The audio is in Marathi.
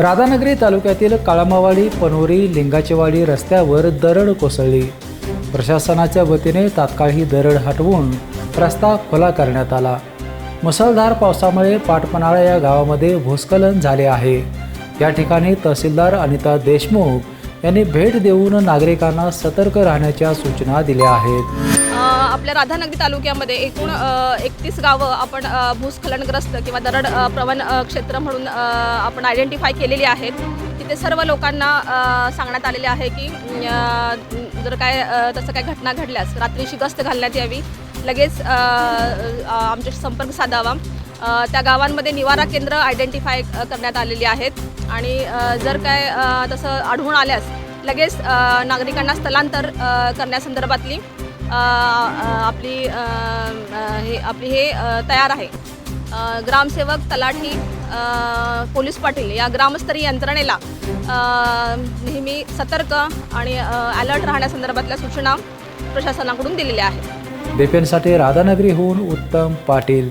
राधानगरी तालुक्यातील काळमावाडी पनोरी लिंगाचेवाडी रस्त्यावर दरड कोसळली. प्रशासनाच्या वतीने तात्काळ ही दरड हटवून रस्ता खुला करण्यात आला. मुसळधार पावसामुळे पाटपनाळा या गावामध्ये भूस्खलन झाले आहे. या ठिकाणी तहसीलदार अनिता देशमुख यांनी भेट देऊन नागरिकांना सतर्क राहण्याच्या सूचना दिल्या आहेत. आपल्या राधानगरी तालुक्यामध्ये एकूण एकतीस गावं आपण भूस्खलनग्रस्त किंवा दरड प्रवण क्षेत्र म्हणून आपण आयडेंटिफाय केलेली आहेत. तिथे सर्व लोकांना सांगण्यात आलेले आहे की जर काय तसं काय घटना घडल्यास रात्रीची गस्त घालण्यात यावी. लगेच आमच्याशी संपर्क साधावा. त्या गावांमध्ये निवारा केंद्र आयडेंटिफाय करण्यात आलेली आहेत. आणि जर काय तसं आढळून आल्यास लगेच नागरिकांना स्थलांतर करण्यासंदर्भातली आपली हे आपली हे तयार आहे. ग्रामसेवक तलाठी पोलीस पाटील या ग्रामस्तरीय यंत्रणेला नेहमी सतर्क आणि अलर्ट राहण्यासंदर्भातल्या सूचना प्रशासनाकडून दिलेल्या आहेत. देपेनसाठी राधानगरीहून उत्तम पाटील.